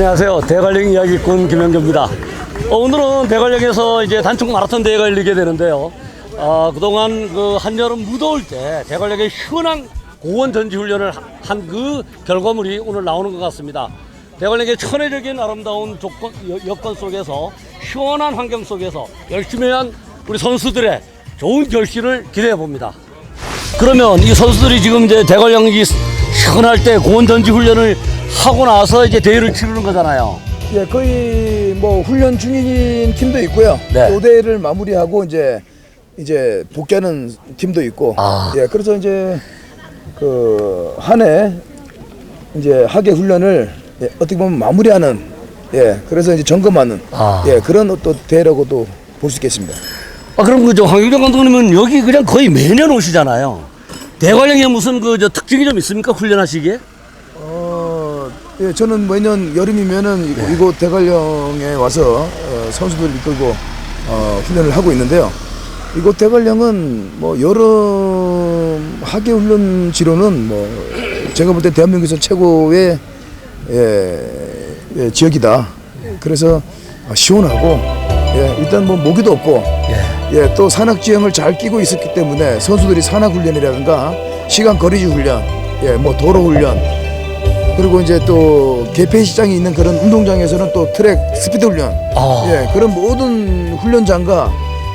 안녕하세요. 대관령 이야기꾼 김영규입니다. 어, 오늘은 대관령에서 이제 단축 마라톤 대회가 열리게 되는데요. 아, 그동안 그 한여름 무더울 때 대관령에 시원한 고원 전지 훈련을 한 그 결과물이 오늘 나오는 것 같습니다. 대관령의 천혜적인 아름다운 조건, 여, 여건 속에서 시원한 환경 속에서 열심히 한 우리 선수들의 좋은 결실을 기대해 봅니다. 그러면 이 선수들이 지금 이제 대관령이 시원할 때 고원 전지 훈련을 하고 나서 이제 대회를 치르는 거잖아요. 예, 거의 뭐 훈련 중인 팀도 있고요. 네. 또 대회를 마무리하고 이제 이제 복귀하는 팀도 있고. 아. 예, 그래서 이제 그 한해 이제 하계 훈련을 예, 어떻게 보면 마무리하는 예, 그래서 이제 점검하는 아. 예, 그런 또 대회라고도 볼 수 있겠습니다. 아 그럼 그저 황유정 감독님은 여기 그냥 거의 매년 오시잖아요. 대관령에 무슨 그 저 특징이 좀 있습니까 훈련하시기에? 어, 예, 저는 매년 여름이면은 이곳- 이곳 대관령에 와서 어, 선수들 이끌고 어, 훈련을 하고 있는데요. 이곳 대관령은 뭐 여름 하계 훈련 지로는 뭐 제가 볼 때 대한민국에서 최고의 예, 예, 지역이다. 그래서 아, 시원하고 예, 일단 뭐 모기도 없고 예, 또 산악 지형을 잘 끼고 있었기 때문에 선수들이 산악 훈련이라든가 시간 거리지 훈련, 예, 뭐 도로 훈련 그리고 이제 또 개폐 시장이 있는 그런 운동장에서는 또 트랙 스피드 훈련, 아. 예, 그런 모든 훈련장과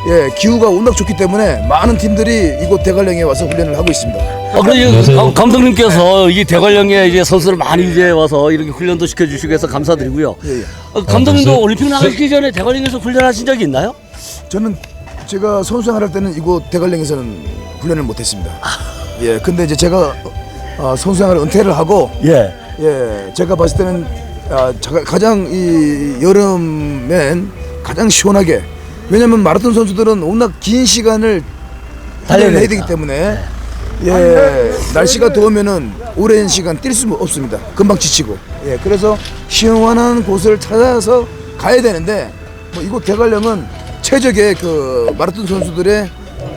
예, 기후가 워낙 좋기 때문에 많은 팀들이 이곳 대관령에 와서 훈련을 하고 있습니다. 아, 그래 감- 감독님께서 이 대관령에 이제 선수를 많이 이제 와서 이렇게 훈련도 시켜주시고 해서 감사드리고요. 예, 예. 어, 감독님도 올림픽 나가시기 전에 대관령에서 훈련하신 적이 있나요? 저는 제가 선수 생활할 때는 이곳 대관령에서는 훈련을 못했습니다. 예, 근데 이제 제가 어, 선수 생활을 은퇴를 하고 예. 예, 제가 봤을 때는 아, 자- 가장 이 여름엔 가장 시원하게 왜냐면 마라톤 선수들은 워낙 긴 시간을 달려야 되기. 때문에 예, 날씨가 더우면은 오랜 시간 뛸 수 없습니다. 금방 지치고. 예, 그래서 시원한 곳을 찾아서 가야 되는데 뭐 이곳 대관령은 최적의 그 마라톤 선수들의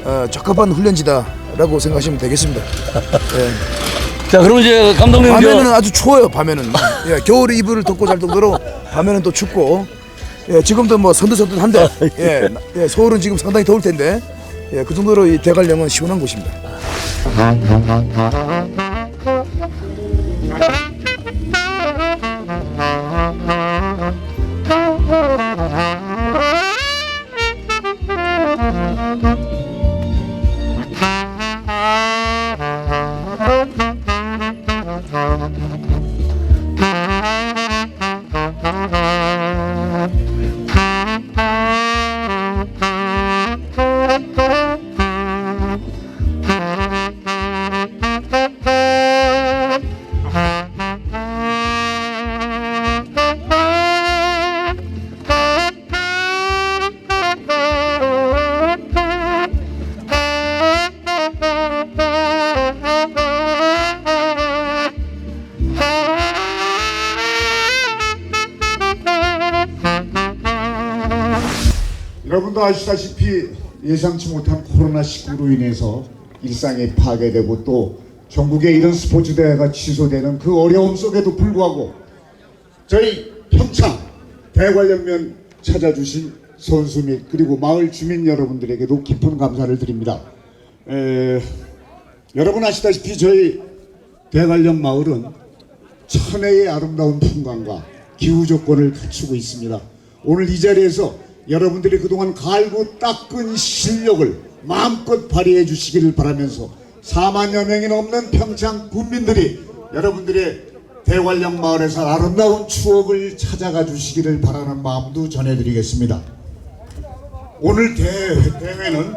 어, 적합한 훈련지다라고 생각하시면 되겠습니다. 예. 자 그럼 이제 감독님 밤에는 저, 아주 추워요. 밤에는 예, 겨울 이불을 덮고 잘 정도로 밤에는 또 춥고 예, 지금도 뭐 선듯선듯한데 예, 나- 예, 서울은 지금 상당히 더울 텐데 예, 그 정도로 이 대관령은 시원한 곳입니다. 여러분도 아시다시피 예상치 못한 코로나19로 인해서 일상이 파괴되고 또 전국에 이런 스포츠 대회가 취소되는 그 어려움 속에도 불구하고 저희 평창 대관령면 찾아주신 선수 및 그리고 마을 주민 여러분들에게도 깊은 감사를 드립니다. 에, 여러분 아시다시피 저희 대관령 마을은 천혜의 아름다운 풍광과 기후 조건을 갖추고 있습니다. 오늘 이 자리에서 여러분들이 그동안 갈고 닦은 실력을 마음껏 발휘해 주시기를 바라면서 4만여 명이 넘는 평창 군민들이 여러분들의 대관령 마을에서 아름다운 추억을 찾아가 주시기를 바라는 마음도 전해드리겠습니다. 오늘 대회, 대회는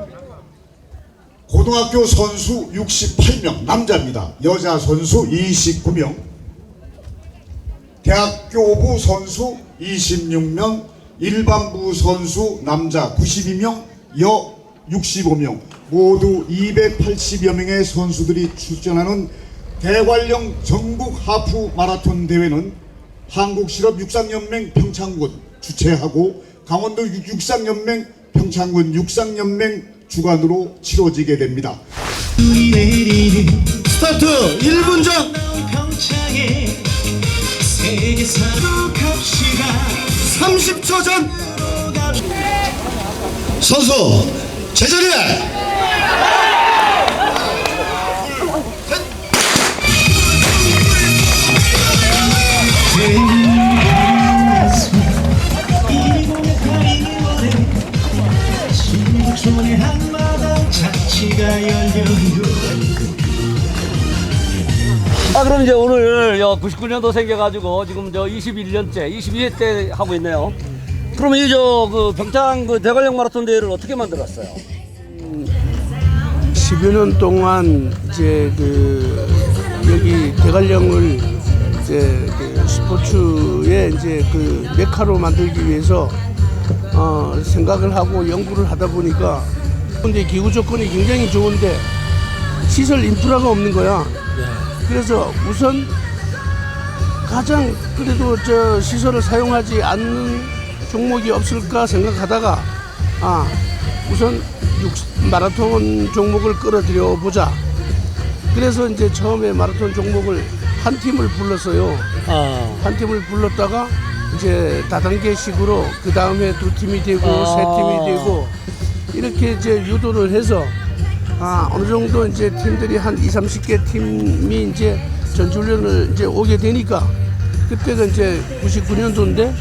고등학교 선수 68명 남자입니다. 여자 선수 29명, 대학교부 선수 26명, 일반부 선수 남자 92명, 여 65명, 모두 280여 명의 선수들이 출전하는 대관령 전국 하프 마라톤 대회는 한국실업 육상연맹 평창군 주최하고 강원도 육- 육상연맹 평창군 육상연맹 주관으로 치러지게 됩니다. 스타트 1분 전 30초 전. 선수 제자리에. 한마당 자취가 열려 아 그럼 이제 오늘 99년도 생겨가지고 지금 저 21년째, 22회 때 하고 있네요. 그러면 이 저그 평창 그 대관령 마라톤 대회를 어떻게 만들었어요? 10여 년 동안 이제 그 여기 대관령을 이제 그 스포츠의 이제 그 메카로 만들기 위해서 어 생각을 하고 연구를 하다 보니까 근데 기후 조건이 굉장히 좋은데 시설 인프라가 없는 거야. 그래서 우선 가장 그래도 저 시설을 사용하지 않는 종목이 없을까 생각하다가 아 우선 육- 마라톤 종목을 끌어들여 보자. 그래서 이제 처음에 마라톤 종목을 한 팀을 불렀어요. 아, 한 팀을 불렀다가 이제 다단계식으로 그 다음에 두 팀이 되고 아. 세 팀이 되고 이렇게 이제 유도를 해서 아 어느 정도 이제 팀들이 한 2, 30개 팀이 이제 전주훈련을 이제 오게 되니까 그때가 이제 99년도인데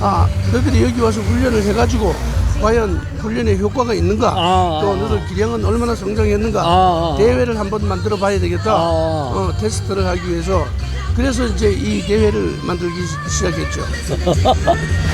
아 너희들이 여기 와서 훈련을 해가지고 과연 훈련의 효과가 있는가 아, 또 아. 너희들 기량은 얼마나 성장했는가 아, 아. 대회를 한번 만들어 봐야 되겠다 아. 어, 테스트를 하기 위해서 그래서 이제 이 대회를 만들기 시- 시작했죠.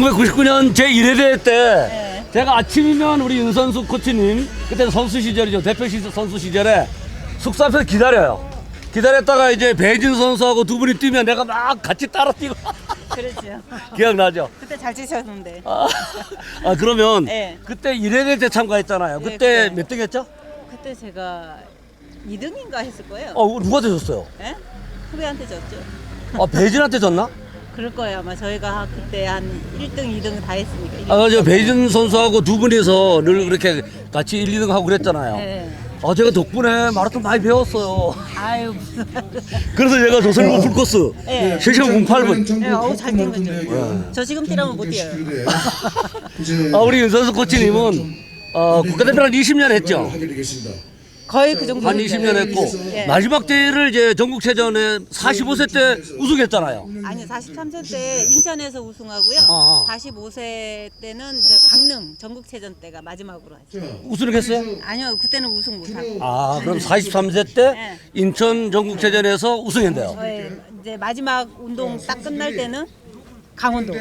1999년 제 1회 대회 때 제가 아침이면 우리 윤선수 코치님, 그때는 선수 시절이죠. 대표 시 선수 시절에 숙소 앞에서 기다려요. 기다렸다가 이제 배진 선수하고 두 분이 뛰면 내가 막 같이 따라 뛰고 그렇죠. 기억나죠? 그때 잘 치셨는데. 아, 아, 그러면 네. 그때 1회 대회 때 참가했잖아요. 네, 그때 그때. 몇등 했죠? 그때 제가 2등인가 했을 거예요. 어, 누가 되셨어요? 예? 후배한테 졌죠. 아, 배진한테 졌나? 그럴 거예요. 아마 저희가 그때 한 1등, 2등 다 했으니까. 아, 저 배진 선수하고 두 분이서 늘 그렇게 같이 1, 2등 하고 그랬잖아요. 네. 아, 제가 덕분에 마라톤 많이 배웠어요. 아유, 무슨. 그래서 제가 조선일보 풀코스 네. 실시간 08분. 네, 어우, 잘뛴 거죠. 저 지금 뛰라면 못 뛰어요. 아, 우리 윤선수 코치님은 어, 국가대표 한 20년 했죠. 거의 그 정도. 한 20년 했고 네. 마지막 대회를 이제 전국체전에 45세 때 우승했잖아요. 아니, 43세 때 인천에서 우승하고요. 어, 어. 45세 때는 이제 강릉 전국체전 때가 마지막으로 했죠. 우승했어요? 아니요, 그때는 우승 못하고. 아, 그럼 43세 때 네. 인천 전국체전에서 우승했네요. 예, 이제 마지막 운동 딱 끝날 때는 강원도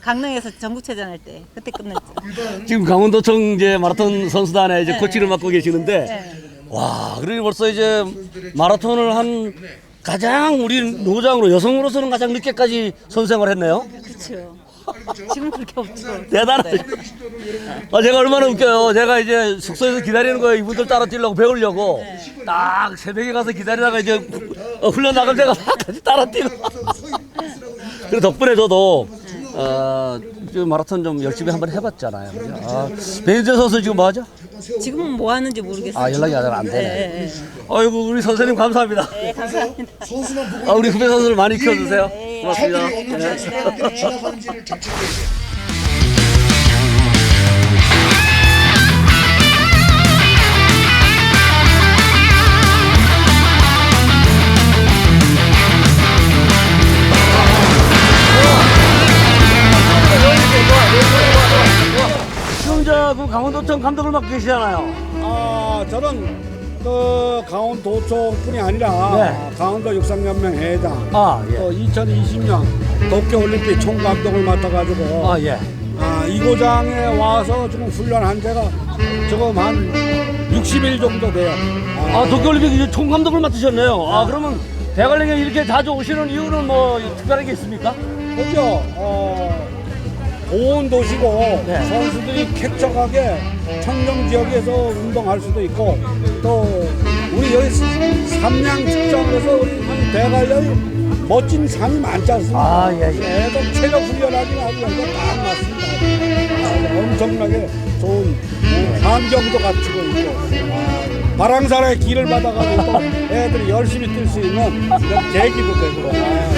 강릉에서 전국체전 할 때 그때 끝났죠. 지금 강원도청 이제 마라톤 선수단에 이제 코치를 맡고 계시는데 네. 와, 그러니 벌써 이제 마라톤을 한 가장 우리 노장으로 여성으로서는 가장 늦게까지 선생을 했네요. 그렇죠. 지금 그렇게 없죠. 대단하죠. 아, 제가 얼마나 웃겨요. 제가 이제 숙소에서 기다리는 거예요. 이분들 따라 뛰려고 배우려고. 딱 새벽에 가서 기다리다가 이제 어, 훈련 나갈 때가 막 같이 따라 뛰고. 그리고 덕분에 저도 어, 좀 마라톤 좀 열심히 한번 해봤잖아요. 그죠? 아, 배인재 선수 지금 뭐 하죠? 지금은 뭐 하는지 모르겠어요. 아, 연락이 잘안 되네. 네, 네, 아이고, 우리 선생님 감사합니다. 네, 감사합니다. 아, 우리 후배 선수를 많이 키워주세요. 네. 고맙습니다. 차들이 어느 네. 장소에 지나가는지를 정책해야 돼. 감독을 맡고 계시잖아요. 아, 저는 그 강원도청뿐이 아니라 네. 강원도 육상연맹 회장, 아, 예. 또 2020년 도쿄올림픽 총감독을 맡아가지고 아, 예. 아, 이 고장에 와서 지금 훈련한 지가 지금 한 60일 정도 돼요. 아, 도쿄올림픽 이제 총감독을 맡으셨네요. 아, 그러면 대관령에 이렇게 자주 오시는 이유는 뭐 특별한 게 있습니까? 그죠? 어, 고 온 도시고 네. 선수들이 쾌적하게 청정 지역에서 운동할 수도 있고 또 우리 여기 삼양 측정에서 우리 대관령이 멋진 산이 많지 않습니까? 아, 예, 예. 애들 체력 훈련하기 아주 여기가 딱 맞습니다. 아, 엄청나게 좋은 어, 환경도 갖추고 있고 아, 바랑산의 길을 받아가지고 또 애들이 열심히 뛸 수 있는 계기도 되고 아,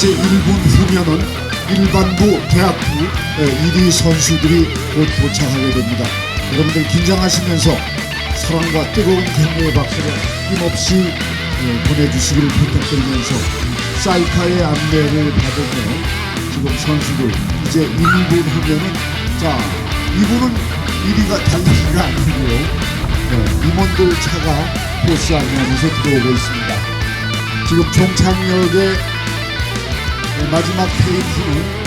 제 1분 후면은 일반부 대학부 1위 선수들이 곧 도착하게 됩니다. 여러분들 긴장하시면서 사랑과 뜨거운 격려의 박수를 힘없이 어, 보내주시기를 부탁드리면서 사이카의 안내를 받으며 지금 선수들 이제 1분 후면은 자 이분은 1위가 달리기가 아니고요. 네, 임원들 차가 포스 안내하면서 들어오고 있습니다. 지금 종착역에 네, 마지막 테이프는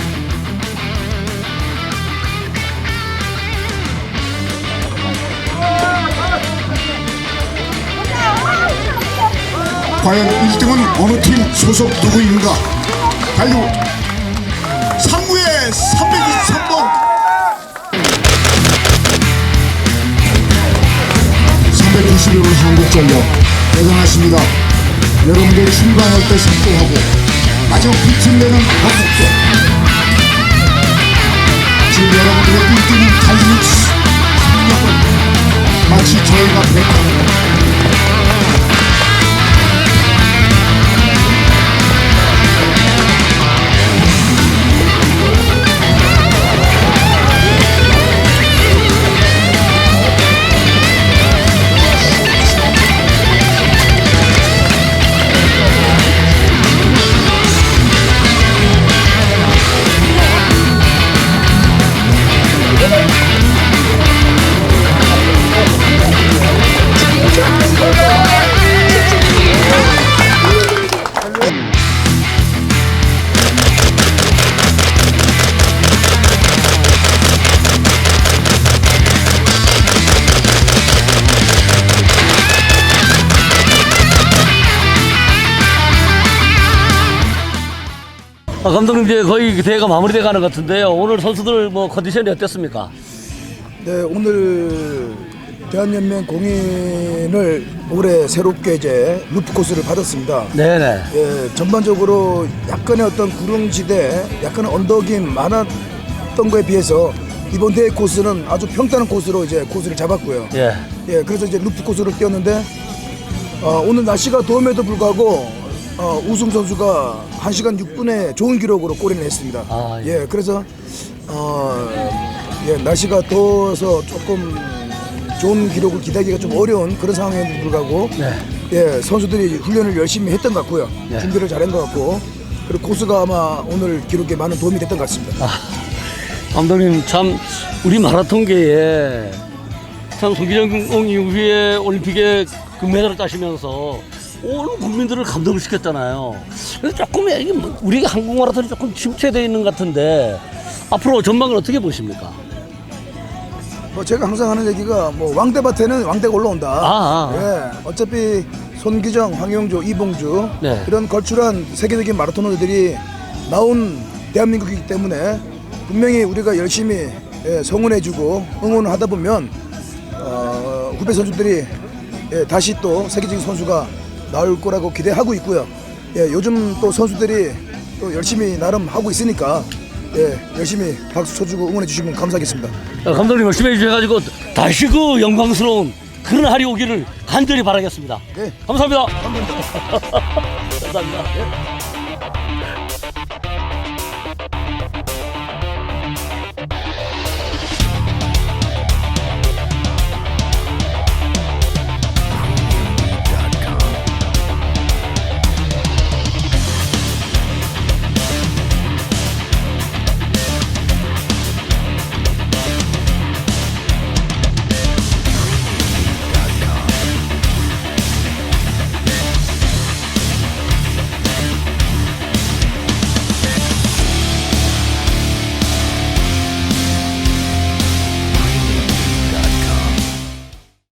과연 1등은 어느 팀 소속 누구인가? 달리고 3구에 323번 391번 한국전력 대단하십니다. 여러분들 출발할 때 속도하고 빛을 내는 한국전 지금 여러분들의 1등은 달리는 승력은 마치 저희가 백하는 아, 감독님 이제 거의 대회가 마무리돼 가는 것 같은데요. 오늘 선수들 뭐 컨디션이 어땠습니까? 네, 오늘 대한연맹 공인을 올해 새롭게 이제 루프 코스를 받았습니다. 네네. 예, 전반적으로 약간의 어떤 구릉지대, 약간의 언덕이 많았던 거에 비해서 이번 대회 코스는 아주 평탄한 코스로 이제 코스를 잡았고요. 예. 예, 그래서 이제 루프 코스를 뛰었는데 어, 오늘 날씨가 더움에도 불구하고 어, 우승 선수가 1시간 6분에 좋은 기록으로 골인을 했습니다. 아, 예. 예, 그래서 어, 예, 날씨가 더워서 조금 좋은 기록을 기대하기가 좀 어려운 그런 상황에도 불구하고 네. 예, 선수들이 훈련을 열심히 했던 것 같고요. 예. 준비를 잘한 것 같고 그리고 코스가 아마 오늘 기록에 많은 도움이 됐던 것 같습니다. 감독님 참 우리 마라톤계에 참 송기정 이후에 올림픽에 금메달을 따시면서 온 국민들을 감동을 시켰잖아요. 그래서 조금 이게 뭐 우리 한국 마라톤이 조금 침체되어 있는 것 같은데 앞으로 전망을 어떻게 보십니까? 뭐 제가 항상 하는 얘기가 뭐 왕대밭에는 왕대가 올라온다. 아, 아. 예, 어차피 손기정, 황용조, 이봉주 네. 이런 걸출한 세계적인 마라토너들이 나온 대한민국이기 때문에 분명히 우리가 열심히 예, 성원해주고 응원을 하다 보면 어, 후배 선수들이 예, 다시 또 세계적인 선수가 나올 거라고 기대하고 있고요. 예, 요즘 또 선수들이 또 열심히 나름 하고 있으니까 예, 열심히 박수 쳐주고 응원해 주시면 감사하겠습니다. 어, 감독님 열심히 해주셔가지고 다시 그 영광스러운 그런 날이 오기를 간절히 바라겠습니다. 네. 감사합니다. 감사합니다.